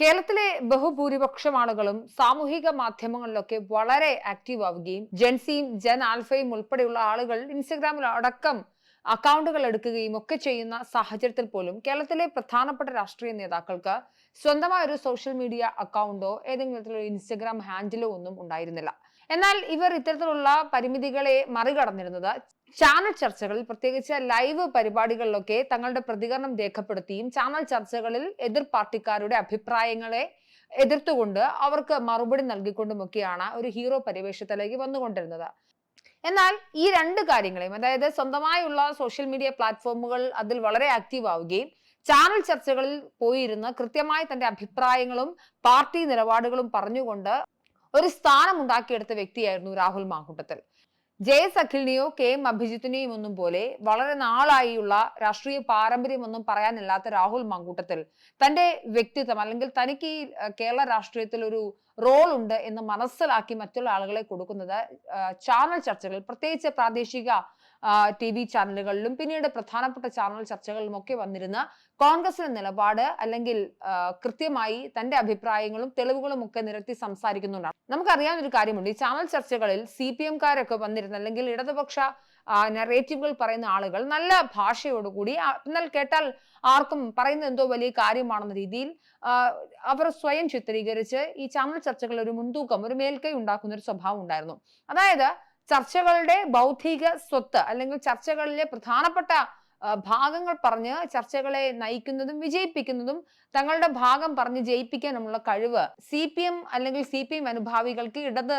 കേരളത്തിലെ ബഹുഭൂരിപക്ഷം ആളുകളും സാമൂഹിക മാധ്യമങ്ങളിലൊക്കെ വളരെ ആക്റ്റീവ് ആവുകയും ജെൻസിയും ജൻ ആൽഫയും ഉൾപ്പെടെയുള്ള ആളുകൾ ഇൻസ്റ്റഗ്രാമിൽ അടക്കം അക്കൗണ്ടുകൾ എടുക്കുകയും ഒക്കെ ചെയ്യുന്ന സാഹചര്യത്തിൽ പോലും കേരളത്തിലെ പ്രധാനപ്പെട്ട രാഷ്ട്രീയ നേതാക്കൾക്ക് സ്വന്തമായ ഒരു സോഷ്യൽ മീഡിയ അക്കൗണ്ടോ ഏതെങ്കിലും തരത്തിലുള്ള ഇൻസ്റ്റഗ്രാം ഹാൻഡിലോ ഒന്നും ഉണ്ടായിരുന്നില്ല. എന്നാൽ ഇവർ ഇത്തരത്തിലുള്ള പരിമിതികളെ മറികടന്നിരുന്നത് ചാനൽ ചർച്ചകളിൽ പ്രത്യേകിച്ച് ലൈവ് പരിപാടികളിലൊക്കെ തങ്ങളുടെ പ്രതികരണം രേഖപ്പെടുത്തിയും ചാനൽ ചർച്ചകളിൽ എതിർ പാർട്ടിക്കാരുടെ അഭിപ്രായങ്ങളെ എതിർത്തുകൊണ്ട് അവർക്ക് മറുപടി നൽകിക്കൊണ്ടുമൊക്കെയാണ് ഒരു ഹീറോ പരിവേഷത്തിലേക്ക് വന്നുകൊണ്ടിരുന്നത്. എന്നാൽ ഈ രണ്ട് കാര്യങ്ങളെയും അതായത് സ്വന്തമായുള്ള സോഷ്യൽ മീഡിയ പ്ലാറ്റ്ഫോമുകൾ അതിൽ വളരെ ആക്റ്റീവ് ആവുകയും ചാനൽ ചർച്ചകളിൽ പോയിരുന്ന് കൃത്യമായി തന്റെ അഭിപ്രായങ്ങളും പാർട്ടി നിലപാടുകളും പറഞ്ഞുകൊണ്ട് ഒരു സ്ഥാനം ഉണ്ടാക്കിയെടുത്ത വ്യക്തിയായിരുന്നു രാഹുൽ മാങ്കൂട്ടത്തിൽ. ജെ എസ് അഖിലിനെയോ കെ എം അഭിജിത്തിനെയും ഒന്നും പോലെ വളരെ നാളായുള്ള രാഷ്ട്രീയ പാരമ്പര്യമൊന്നും പറയാനില്ലാത്ത രാഹുൽ മങ്കൂട്ടത്തിൽ തന്റെ വ്യക്തിത്വം അല്ലെങ്കിൽ തനിക്ക് ഈ കേരള രാഷ്ട്രീയത്തിൽ ഒരു റോൾ ഉണ്ട് എന്ന് മനസ്സിലാക്കി മറ്റുള്ള ആളുകളെ കൊടുക്കുന്നത് ചാനൽ ചർച്ചകൾ പ്രത്യേകിച്ച് പ്രാദേശിക ടി വി ചാനലുകളിലും പിന്നീട് പ്രധാനപ്പെട്ട ചാനൽ ചർച്ചകളിലും ഒക്കെ വന്നിരുന്ന കോൺഗ്രസിന്റെ നിലപാട് അല്ലെങ്കിൽ കൃത്യമായി തന്റെ അഭിപ്രായങ്ങളും തെളിവുകളും ഒക്കെ നിരത്തി സംസാരിക്കുന്നുണ്ടാണ്. നമുക്കറിയാവുന്ന ഒരു കാര്യമുണ്ട് ഈ ചാനൽ ചർച്ചകളിൽ സി പി എംകാരൊക്കെ വന്നിരുന്ന അല്ലെങ്കിൽ ഇടതുപക്ഷ നെറേറ്റീവുകൾ പറയുന്ന ആളുകൾ നല്ല ഭാഷയോടുകൂടി എന്നാൽ കേട്ടാൽ ആർക്കും പറയുന്നത് എന്തോ വലിയ കാര്യമാണെന്ന രീതിയിൽ അവർ സ്വയം ചിത്രീകരിച്ച് ഈ ചാനൽ ചർച്ചകളിൽ ഒരു മുൻതൂക്കം ഒരു മേൽക്കൈ ഉണ്ടാക്കുന്ന ഒരു സ്വഭാവം ഉണ്ടായിരുന്നു. അതായത് ചർച്ചകളുടെ ബൗദ്ധിക സ്വത്ത് അല്ലെങ്കിൽ ചർച്ചകളിലെ പ്രധാനപ്പെട്ട ഭാഗങ്ങൾ പറഞ്ഞ് ചർച്ചകളെ നയിക്കുന്നതും വിജയിപ്പിക്കുന്നതും തങ്ങളുടെ ഭാഗം പറഞ്ഞ് ജയിപ്പിക്കാനുമുള്ള കഴിവ് സി പി എം അല്ലെങ്കിൽ സി പി എം അനുഭാവികൾക്ക് ഇടത്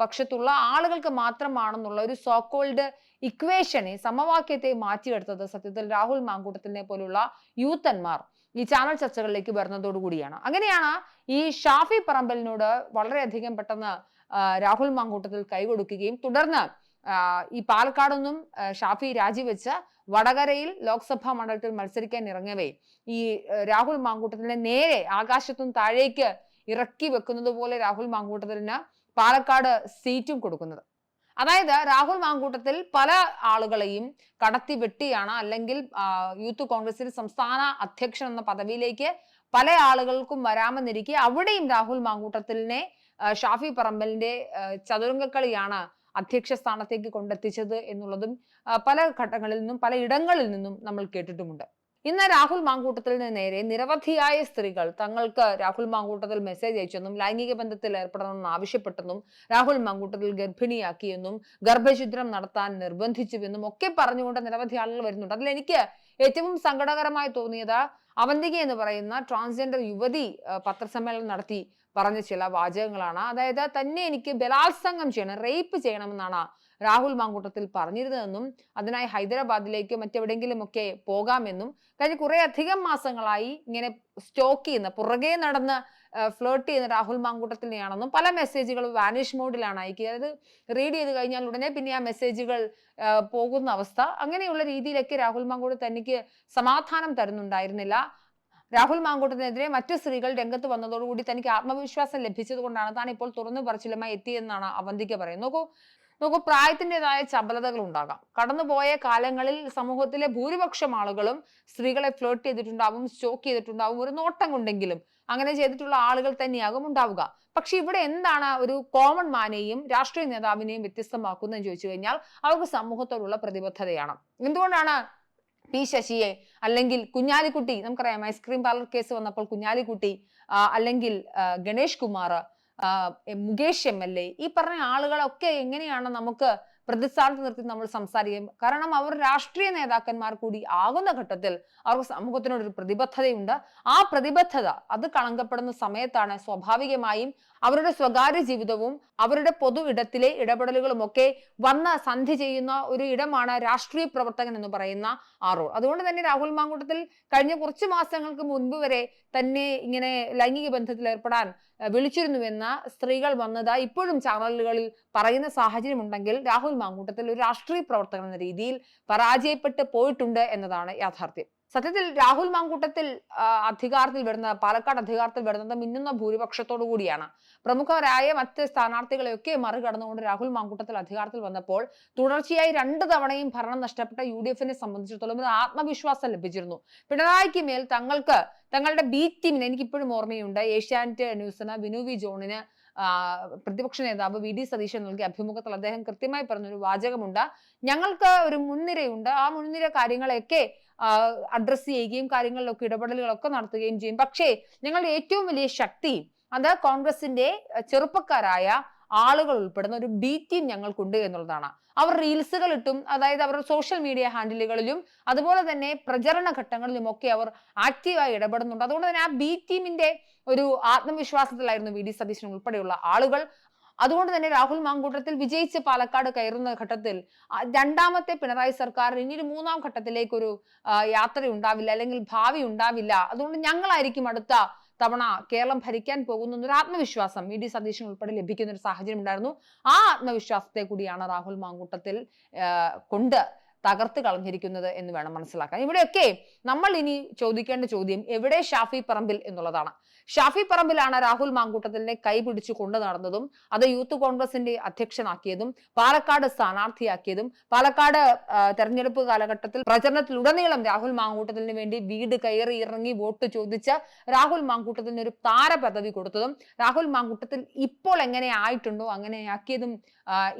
പക്ഷത്തുള്ള ആളുകൾക്ക് മാത്രമാണെന്നുള്ള ഒരു സോക്കോൾഡ് ഇക്വേഷനെ സമവാക്യത്തെ മാറ്റിയെടുത്തത് സത്യത്തിൽ രാഹുൽ മാങ്കൂട്ടത്തിനെ പോലുള്ള യൂത്തന്മാർ. ഈ ചാനൽ ചർച്ചകളിലേക്ക് വരുന്നതോടുകൂടിയാണ് അങ്ങനെയാണ് ഈ ഷാഫി പറമ്പലിനോട് വളരെയധികം പെട്ടെന്ന് രാഹുൽ മാങ്കൂട്ടത്തിൽ കൈകൊടുക്കുകയും തുടർന്ന് ഈ പാലക്കാടൊന്നും ഷാഫി രാജിവെച്ച് വടകരയിൽ ലോക്സഭാ മണ്ഡലത്തിൽ മത്സരിക്കാൻ ഇറങ്ങവേ ഈ രാഹുൽ മാങ്കൂട്ടത്തിന്റെ നേരെ ആകാശത്തും താഴേക്ക് ഇറക്കി വെക്കുന്നത് പോലെ രാഹുൽ മാങ്കൂട്ടത്തിന് പാലക്കാട് സീറ്റും കൊടുക്കുന്നത്. അതായത് രാഹുൽ മാങ്കൂട്ടത്തിൽ പല ആളുകളെയും കടത്തി വെട്ടിയാണ് അല്ലെങ്കിൽ യൂത്ത് കോൺഗ്രസിൽ സംസ്ഥാന അധ്യക്ഷൻ എന്ന പദവിയിലേക്ക് പല ആളുകൾക്കും വരാമെന്നിരിക്കെ അവിടെയും രാഹുൽ മാങ്കൂട്ടത്തിലിനെ ഷാഫി പറമ്പലിന്റെ ചതുരംഗക്കളിയാണ് അധ്യക്ഷ സ്ഥാനത്തേക്ക് കൊണ്ടെത്തിച്ചത് എന്നുള്ളതും പല ഘട്ടങ്ങളിൽ നിന്നും പല ഇടങ്ങളിൽ നിന്നും നമ്മൾ കേട്ടിട്ടുമുണ്ട്. ഇന്ന് രാഹുൽ മാങ്കൂട്ടത്തിന് നേരെ നിരവധിയായ സ്ത്രീകൾ തങ്ങൾക്ക് രാഹുൽ മാങ്കൂട്ടത്തിൽ മെസ്സേജ് അയച്ചെന്നും ലൈംഗിക ബന്ധത്തിൽ ഏർപ്പെടണമെന്ന് ആവശ്യപ്പെട്ടെന്നും രാഹുൽ മാങ്കൂട്ടത്തിൽ ഗർഭിണിയാക്കിയെന്നും ഗർഭഛിദ്രം നടത്താൻ നിർബന്ധിച്ചുവെന്നും ഒക്കെ പറഞ്ഞുകൊണ്ട് നിരവധി ആളുകൾ വരുന്നുണ്ട്. അതിൽ എനിക്ക് ഏറ്റവും സങ്കടകരമായി തോന്നിയത് അവന്തിക എന്ന് പറയുന്ന ട്രാൻസ്ജെൻഡർ യുവതി പത്രസമ്മേളനം നടത്തി പറഞ്ഞ ചില വാചകങ്ങളാണ്. അതായത് തന്നെ എനിക്ക് ബലാത്സംഗം ചെയ്യണം റേപ്പ് ചെയ്യണമെന്നാണ് രാഹുൽ മാങ്കൂട്ടത്തിൽ പറഞ്ഞിരുന്നതെന്നും അതിനായി ഹൈദരാബാദിലേക്കോ മറ്റെവിടെയെങ്കിലും ഒക്കെ പോകാമെന്നും കഴിഞ്ഞ കുറേ അധികം മാസങ്ങളായി ഇങ്ങനെ സ്റ്റോക്ക് ചെയ്യുന്ന പുറകെ നടന്ന് ഫ്ലോട്ട് ചെയ്യുന്ന രാഹുൽ മാങ്കൂട്ടത്തിനെയാണെന്നും പല മെസ്സേജുകളും വാനിഷ് മോഡിലാണ് അയക്കുക. അതായത് റീഡ് ചെയ്ത് കഴിഞ്ഞാൽ ഉടനെ പിന്നെ ആ മെസ്സേജുകൾ പോകുന്ന അവസ്ഥ. അങ്ങനെയുള്ള രീതിയിലൊക്കെ രാഹുൽ മാങ്കൂട്ടം തനിക്ക് സമാധാനം തരുന്നുണ്ടായിരുന്നില്ല. രാഹുൽ മാങ്കൂട്ടത്തിനെതിരെ മറ്റു സ്ത്രീകൾ രംഗത്ത് വന്നതോടുകൂടി തനിക്ക് ആത്മവിശ്വാസം ലഭിച്ചതുകൊണ്ടാണ് താൻ ഇപ്പോൾ തുറന്നു പറച്ചിലുമായി എത്തിയെന്നാണ് അവന്തിക പറയുന്നത്. നോക്കൂ നോക്കൂ പ്രായത്തിന്റെതായ ചപലതകൾ ഉണ്ടാകാം. കടന്നുപോയ കാലങ്ങളിൽ സമൂഹത്തിലെ ഭൂരിപക്ഷം ആളുകളും സ്ത്രീകളെ ഫ്ലോട്ട് ചെയ്തിട്ടുണ്ടാവും സ്റ്റോക്ക് ചെയ്തിട്ടുണ്ടാവും ഒരു നോട്ടം കൊണ്ടെങ്കിലും അങ്ങനെ ചെയ്തിട്ടുള്ള ആളുകൾ തന്നെയാകും ഉണ്ടാവുക. പക്ഷെ ഇവിടെ എന്താണ് ഒരു കോമൺ മാനേയും രാഷ്ട്രീയ നേതാവിനെയും വ്യത്യസ്തമാക്കുന്നതെന്ന് ചോദിച്ചു കഴിഞ്ഞാൽ അവർക്ക് സമൂഹത്തോടുള്ള പ്രതിബദ്ധതയാണ്. എന്തുകൊണ്ടാണ് പി ശശിയെ അല്ലെങ്കിൽ കുഞ്ഞാലിക്കുട്ടി നമുക്കറിയാം ഐസ്ക്രീം പാർലർ കേസ് വന്നപ്പോൾ കുഞ്ഞാലിക്കുട്ടി അല്ലെങ്കിൽ Ganesh Kumar Mukesh M L A ഈ പറഞ്ഞ ആളുകളൊക്കെ എങ്ങനെയാണ് നമുക്ക് പ്രതിസ്ഥാനത്ത് നിർത്തി നമ്മൾ സംസാരിക്കും. കാരണം അവർ രാഷ്ട്രീയ നേതാക്കന്മാർ കൂടി ആകുന്ന ഘട്ടത്തിൽ അവർക്ക് സമൂഹത്തിനോട് ഒരു പ്രതിബദ്ധതയുണ്ട്. ആ പ്രതിബദ്ധത അത് കളങ്കപ്പെടുന്ന സമയത്താണ് സ്വാഭാവികമായും അവരുടെ സ്വകാര്യ ജീവിതവും അവരുടെ പൊതു ഇടത്തിലെ ഇടപെടലുകളും ഒക്കെ വന്ന് സന്ധി ചെയ്യുന്ന ഒരു ഇടമാണ് രാഷ്ട്രീയ പ്രവർത്തകൻ എന്ന് പറയുന്ന ആ റോൾ അതുകൊണ്ട് തന്നെ രാഹുൽ മാങ്കൂട്ടത്തിൽ കഴിഞ്ഞ കുറച്ച് മാസങ്ങൾക്ക് മുൻപ് വരെ തന്നെ ഇങ്ങനെ ലൈംഗിക ബന്ധത്തിൽ ഏർപ്പെടാൻ വിളിച്ചിരുന്നുവെന്ന സ്ത്രീകൾ വന്നത് ഇപ്പോഴും ചാനലുകളിൽ പറയുന്ന സാഹചര്യം ഉണ്ടെങ്കിൽ രാഹുൽ മാങ്കൂട്ടത്തിൽ ഒരു രാഷ്ട്രീയ പ്രവർത്തകൻ എന്ന രീതിയിൽ പരാജയപ്പെട്ട് പോയിട്ടുണ്ട് എന്നതാണ് യാഥാർത്ഥ്യം. സത്യത്തിൽ രാഹുൽ മാങ്കൂട്ടത്തിൽ അധികാരത്തിൽ വരുന്ന പാലക്കാട് അധികാരത്തിൽ വരുന്നത് മിന്നുന്ന ഭൂരിപക്ഷത്തോടു കൂടിയാണ്. പ്രമുഖരായ മറ്റ് സ്ഥാനാർത്ഥികളെയൊക്കെ മറികടന്നുകൊണ്ട് രാഹുൽ മാങ്കൂട്ടത്തിൽ അധികാരത്തിൽ വന്നപ്പോൾ തുടർച്ചയായി രണ്ട് തവണയും ഭരണം നഷ്ടപ്പെട്ട യു ഡി എഫിനെ സംബന്ധിച്ചിടത്തോളം ഒരു ആത്മവിശ്വാസം ലഭിച്ചിരുന്നു. പിണറായിക്ക് മേൽ തങ്ങൾക്ക് തങ്ങളുടെ ബി ടീമിന് എനിക്കിപ്പോഴും ഓർമ്മയുണ്ട്. ഏഷ്യാനെറ്റ് ന്യൂസിന് വിനുവി ജോണിന് പ്രതിപക്ഷ നേതാവ് വി. ഡി. സതീശൻ നൽകിയ അഭിമുഖത്തിൽ അദ്ദേഹം കൃത്യമായി പറഞ്ഞൊരു വാചകമുണ്ട്. ഞങ്ങൾക്ക് ഒരു മുൻനിരയുണ്ട്. ആ മുൻനിര കാര്യങ്ങളെയൊക്കെ അഡ്രസ്സ് ചെയ്യുകയും കാര്യങ്ങളിലൊക്കെ ഇടപെടലുകളൊക്കെ നടത്തുകയും ചെയ്യും. പക്ഷേ ഞങ്ങളുടെ ഏറ്റവും വലിയ ശക്തി അത് കോൺഗ്രസിന്റെ ചെറുപ്പക്കാരായ ആളുകൾ ഉൾപ്പെടുന്ന ഒരു ബി ടീം ഞങ്ങൾക്കുണ്ട് എന്നുള്ളതാണ്. അവർ റീൽസുകൾ ഇട്ടും അതായത് അവരുടെ സോഷ്യൽ മീഡിയ ഹാൻഡിലുകളിലും അതുപോലെ തന്നെ പ്രചരണ ഘട്ടങ്ങളിലും ഒക്കെ അവർ ആക്റ്റീവായി ഇടപെടുന്നുണ്ട്. അതുകൊണ്ട് തന്നെ ആ ബി ടീമിന്റെ ഒരു ആത്മവിശ്വാസത്തിലായിരുന്നു വി ഡി സതീശൻ ഉൾപ്പെടെയുള്ള ആളുകൾ. അതുകൊണ്ട് തന്നെ രാഹുൽ മാങ്കൂട്ടത്തിൽ വിജയിച്ച് പാലക്കാട് കയറുന്ന ഘട്ടത്തിൽ രണ്ടാമത്തെ പിണറായി സർക്കാർ ഇനി ഒരു മൂന്നാം ഘട്ടത്തിലേക്കൊരു യാത്ര ഉണ്ടാവില്ല അല്ലെങ്കിൽ ഭാവി ഉണ്ടാവില്ല അതുകൊണ്ട് ഞങ്ങളായിരിക്കും അടുത്ത തവണ കേരളം ഭരിക്കാൻ പോകുന്ന ഒരു ആത്മവിശ്വാസം വി ഡി സതീശൻ ഉൾപ്പെടെ ലഭിക്കുന്ന ഒരു സാഹചര്യം ഉണ്ടായിരുന്നു. ആ ആത്മവിശ്വാസത്തെ കൂടിയാണ് രാഹുൽ മാങ്കൂട്ടത്തിൽ കൊണ്ട് തകർത്ത് കളഞ്ഞിരിക്കുന്നത് എന്ന് വേണം മനസ്സിലാക്കാൻ. ഇവിടെയൊക്കെ നമ്മൾ ഇനി ചോദിക്കേണ്ട ചോദ്യം എവിടെ ഷാഫി പറമ്പിൽ എന്നുള്ളതാണ്. ഷാഫി പറമ്പിലാണ് രാഹുൽ മാങ്കൂട്ടത്തിനെ കൈപിടിച്ചു കൊണ്ടു നടന്നതും അത് യൂത്ത് കോൺഗ്രസിന്റെ അധ്യക്ഷനാക്കിയതും പാലക്കാട് സ്ഥാനാർത്ഥിയാക്കിയതും പാലക്കാട് തെരഞ്ഞെടുപ്പ് കാലഘട്ടത്തിൽ പ്രചരണത്തിലുടനീളം രാഹുൽ മാങ്കൂട്ടത്തിന് വേണ്ടി വീട് കയറി ഇറങ്ങി വോട്ട് ചോദിച്ച രാഹുൽ മാങ്കൂട്ടത്തിന് ഒരു താര പദവി കൊടുത്തതും രാഹുൽ മാങ്കൂട്ടത്തിൽ ഇപ്പോൾ എങ്ങനെ ആയിട്ടുണ്ടോ അങ്ങനെയാക്കിയതും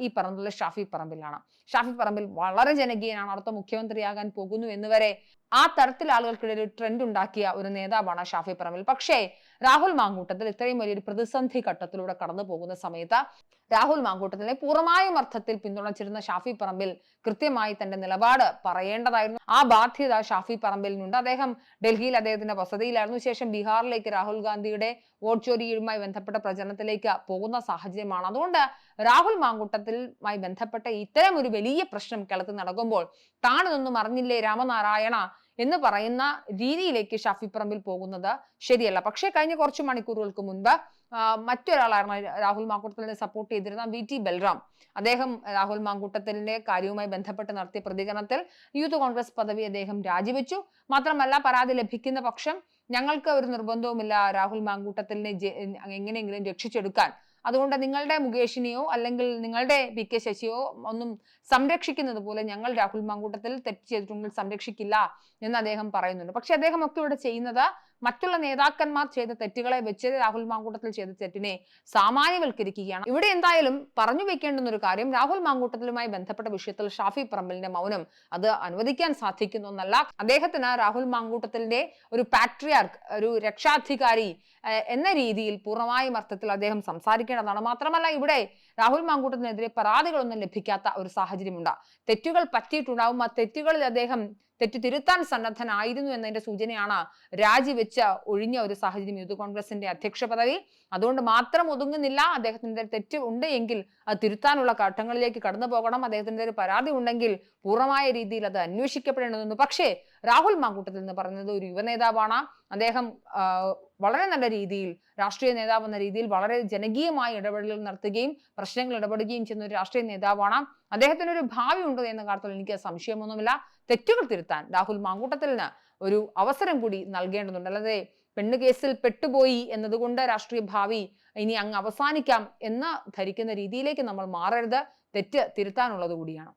ഈ പറഞ്ഞതുള്ള ഷാഫി പറമ്പിലാണ്. ഷാഫി പറമ്പിൽ വളരെ ജനകീയനാണ് അടുത്ത മുഖ്യമന്ത്രിയാകാൻ പോകുന്നു എന്ന് വരെ ആ തരത്തിൽ ആളുകൾക്കിടയിൽ ഒരു ട്രെൻഡ് ഉണ്ടാക്കിയ ഒരു നേതാവാണ് ഷാഫി പറമ്പിൽ. പക്ഷേ രാഹുൽ മാങ്കൂട്ടത്തിൽ ഇത്രയും വലിയൊരു പ്രതിസന്ധി ഘട്ടത്തിലൂടെ കടന്നു പോകുന്ന സമയത്ത് രാഹുൽ മാങ്കൂട്ടത്തിനെ പൂർണമായും അർത്ഥത്തിൽ പിന്തുണച്ചിരുന്ന ഷാഫി പറമ്പിൽ കൃത്യമായി തന്റെ നിലപാട് പറയേണ്ടതായിരുന്നു. ആ ബാധ്യത ഷാഫി പറമ്പിലിനുണ്ട്. അദ്ദേഹം ഡൽഹിയിൽ അദ്ദേഹത്തിന്റെ വസതിയിലായിരുന്നു. ശേഷം ബീഹാറിലേക്ക് രാഹുൽ ഗാന്ധിയുടെ വോട്ട് ചോരിയുമായി ബന്ധപ്പെട്ട പ്രചരണത്തിലേക്ക് പോകുന്ന സാഹചര്യമാണ്. അതുകൊണ്ട് രാഹുൽ മാങ്കൂട്ടത്തിലുമായി ബന്ധപ്പെട്ട ഇത്തരം ഒരു വലിയ പ്രശ്നം കേരളത്തിൽ നടക്കുമ്പോൾ താണിതൊന്നും അറിഞ്ഞില്ലേ രാമനാരായണ? എന്ന് പറയുന്ന രീതിയിലേക്ക് ഷാഫി പറമ്പിൽ പോകുന്നത് ശരിയല്ല. പക്ഷേ കഴിഞ്ഞ കുറച്ച് മണിക്കൂറുകൾക്ക് മുൻപ് മറ്റൊരാളായിരുന്നു രാഹുൽ മാങ്കൂട്ടത്തിനെ സപ്പോർട്ട് ചെയ്തിരുന്ന വി ടി ബൽറാം. അദ്ദേഹം രാഹുൽ മാങ്കൂട്ടത്തിന്റെ കാര്യവുമായി ബന്ധപ്പെട്ട് നടത്തിയ പ്രതികരണത്തിൽ യൂത്ത് കോൺഗ്രസ് പദവി അദ്ദേഹം രാജിവെച്ചു. മാത്രമല്ല പരാതി ലഭിക്കുന്ന പക്ഷം ഞങ്ങൾക്ക് ഒരു നിർബന്ധവുമില്ല രാഹുൽ മാങ്കൂട്ടത്തിനെ എങ്ങനെയെങ്കിലും രക്ഷിച്ചെടുക്കാൻ. അതുകൊണ്ട് നിങ്ങളുടെ മുകേഷിനെയോ അല്ലെങ്കിൽ നിങ്ങളുടെ പി കെ ശശിയോ ഒന്നും സംരക്ഷിക്കുന്നത് പോലെ ഞങ്ങൾ രാഹുൽ മാങ്കൂട്ടത്തിൽ തെറ്റ് ചെയ്തിട്ടുണ്ടെങ്കിൽ സംരക്ഷിക്കില്ല എന്ന് അദ്ദേഹം പറയുന്നുണ്ട്. പക്ഷെ അദ്ദേഹം ഒക്കെ ഇവിടെ ചെയ്യുന്നത് മറ്റുള്ള നേതാക്കന്മാർ ചെയ്ത തെറ്റുകളെ വെച്ച് രാഹുൽ മാങ്കൂട്ടത്തിൽ ചെയ്ത തെറ്റിനെ സാമാന്യവൽക്കരിക്കുകയാണ്. ഇവിടെ എന്തായാലും പറഞ്ഞു വെക്കേണ്ടുന്ന ഒരു കാര്യം രാഹുൽ മാങ്കൂട്ടത്തിലുമായി ബന്ധപ്പെട്ട വിഷയത്തിൽ ഷാഫി പറമ്പലിന്റെ മൗനം അത് അനുവദിക്കാൻ സാധിക്കുന്നു എന്നല്ല. അദ്ദേഹത്തിന് രാഹുൽ മാങ്കൂട്ടത്തിന്റെ ഒരു പാട്രിയാർക്ക് ഒരു രക്ഷാധികാരി എന്ന രീതിയിൽ പൂർണമായും അർത്ഥത്തിൽ അദ്ദേഹം സംസാരിക്കേണ്ടതാണ്. മാത്രമല്ല ഇവിടെ രാഹുൽ മാങ്കൂട്ടത്തിനെതിരെ പരാതികളൊന്നും ലഭിക്കാത്ത ഒരു സാഹചര്യമുണ്ട്. തെറ്റുകൾ പറ്റിയിട്ടുണ്ടാവും. ആ തെറ്റുകളിൽ അദ്ദേഹം തെറ്റ് തിരുത്താൻ സന്നദ്ധനായിരുന്നു എന്നതിന്റെ സൂചനയാണ് രാജിവെച്ച ഒഴിഞ്ഞ ഒരു സാഹചര്യം. യൂത്ത് കോൺഗ്രസിന്റെ അധ്യക്ഷ പദവി. അതുകൊണ്ട് മാത്രം ഒതുങ്ങുന്നില്ല. അദ്ദേഹത്തിന്റെ തെറ്റ് ഉണ്ട് എങ്കിൽ അത് തിരുത്താനുള്ള ഘട്ടങ്ങളിലേക്ക് കടന്നു പോകണം. അദ്ദേഹത്തിന്റെ ഒരു പരാതി ഉണ്ടെങ്കിൽ പൂർണമായ രീതിയിൽ അത് അന്വേഷിക്കപ്പെടേണ്ടതെന്ന് പക്ഷേ രാഹുൽ മാങ്കൂട്ടത്തിൽ എന്ന് പറയുന്നത് ഒരു യുവനേതാവാണ് അദ്ദേഹം വളരെ നല്ല രീതിയിൽ രാഷ്ട്രീയ നേതാവ് എന്ന രീതിയിൽ വളരെ ജനകീയമായ ഇടപെടലുകൾ നടത്തുകയും പ്രശ്നങ്ങൾ ഇടപെടുകയും ചെയ്യുന്ന ഒരു രാഷ്ട്രീയ നേതാവാണ്. അദ്ദേഹത്തിന് ഒരു ഭാവി ഉണ്ടോ എന്ന കാര്യത്തിൽ എനിക്ക് സംശയമൊന്നുമില്ല. തെറ്റുകൾ തിരുത്താൻ രാഹുൽ മാങ്കൂട്ടത്തിന് ഒരു അവസരം കൂടി നൽകേണ്ടതുണ്ട്. അല്ലാതെ പെണ്ണ് കേസിൽ പെട്ടുപോയി എന്നതുകൊണ്ട് രാഷ്ട്രീയ ഭാവി ഇനി അങ്ങ് അവസാനിക്കാം എന്ന് ധരിക്കുന്ന രീതിയിലേക്ക് നമ്മൾ മാറരുത്. തെറ്റ് തിരുത്താനുള്ളത് കൂടിയാണ്.